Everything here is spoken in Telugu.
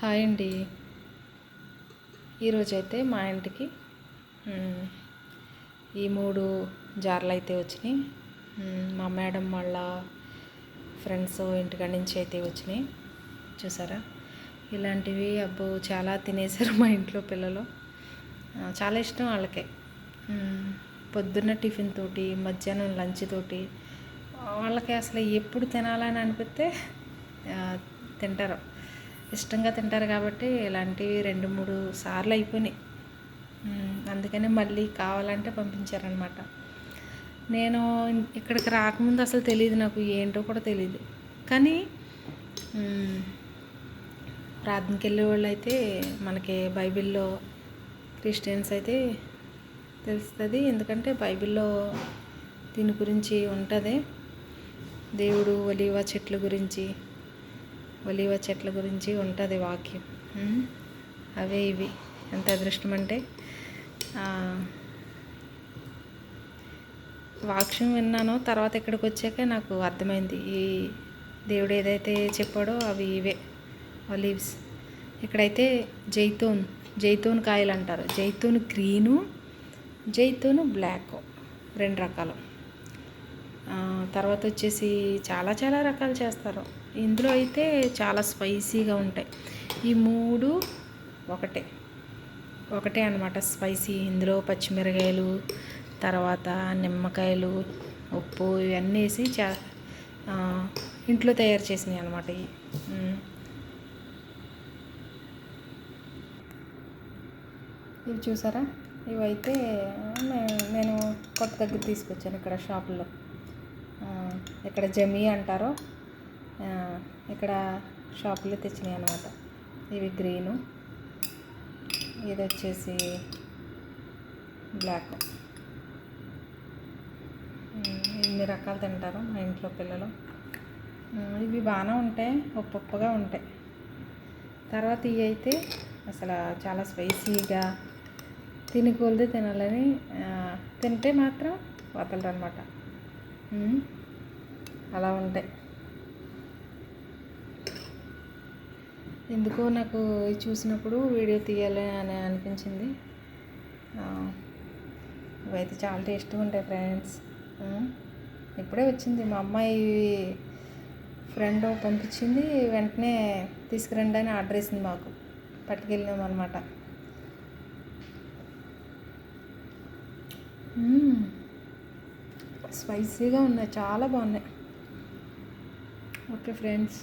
హాయ్ అండి. ఈరోజైతే మా ఇంటికి ఈ మూడు జార్లు అయితే వచ్చినాయి మా మేడం వాళ్ళ ఫ్రెండ్స్ ఇంటికాడ నుంచి అయితే వచ్చినాయి. చూసారా? ఇలాంటివి అబ్బో చాలా తినేసారు మా ఇంట్లో పిల్లలు. చాలా ఇష్టం వాళ్ళకే. పొద్దున్న టిఫిన్ తోటి మధ్యాహ్నం లంచ్ తోటి వాళ్ళకి అసలు ఎప్పుడు తినాలని అనిపిస్తే తింటారు. ఇష్టంగా తింటారు కాబట్టి ఇలాంటివి రెండు మూడు సార్లు అయిపోయినాయి. అందుకనే అందుకని మళ్ళీ కావాలంటే పంపించారనమాట నేను ఇక్కడికి రాకముందు అసలు తెలియదు నాకు ఏంటో కూడా తెలియదు కానీ ప్రార్థనకి వెళ్ళే వాళ్ళు అయితే మనకి బైబిల్లో క్రిస్టియన్స్ అయితే తెలుస్తుంది. ఎందుకంటే బైబిల్లో దీని గురించి ఉంటుంది. దేవుడు ఒలివ చెట్ల గురించి ఒలివ చెట్ల గురించి ఉంటుంది వాక్యం. అవే ఇవి. ఎంత అదృష్టం అంటే వాక్యం విన్నాను తర్వాత ఇక్కడికి వచ్చాక నాకు అర్థమైంది. ఈ దేవుడు ఏదైతే చెప్పాడో అవి ఇవే. ఒలివ్స్. ఇక్కడైతే జైతూన్ జైతూన్ కాయలు అంటారు జైతూన్ గ్రీను జైతూన్ బ్లాక్. రెండు రకాలు. తర్వాత వచ్చేసి చాలా చాలా రకాలు చేస్తారు. ఇందులో అయితే చాలా స్పైసీగా ఉంటాయి. ఈ మూడు ఒకటే. ఒకటే అనమాట స్పైసీ. ఇందులో పచ్చిమిరకాయలు తర్వాత నిమ్మకాయలు ఉప్పు ఇవన్నీ వేసి చా ఇంట్లో తయారు చేసినాయి అనమాట ఇవి. ఇవి చూసారా? ఇవైతే నేను కొత్త దగ్గర తీసుకొచ్చాను ఇక్కడ షాపులో. ఇక్కడ జమీ అంటారు ఇక్కడ షాపులో తెచ్చినాయి అనమాట ఇవి గ్రీను. ఇది వచ్చేసి బ్లాక్. ఇన్ని రకాలు తింటారు మా ఇంట్లో పిల్లలు. ఇవి బాగానే ఉంటాయి ఉప్పుగా ఉంటాయి. తర్వాత ఇవి అయితే అసలు చాలా స్పైసీగా తినకూలది తినాలని తింటే మాత్రం వదలరు అనమాట అలా ఉంటాయి ఎందుకో నాకు చూసినప్పుడు వీడియో తీయాలి అని అనిపించింది. ఇవైతే చాలా టేస్ట్గా ఉంటాయి ఫ్రెండ్స్. ఇప్పుడే వచ్చింది. మా అమ్మాయి ఫ్రెండ్ పంపించింది. వెంటనే తీసుకురండి అని ఆర్డర్ వేసింది మాకు. పట్టుకెళ్ళినాం అనమాట స్పైసీగా ఉన్నాయి. చాలా బాగున్నాయి. Okay friends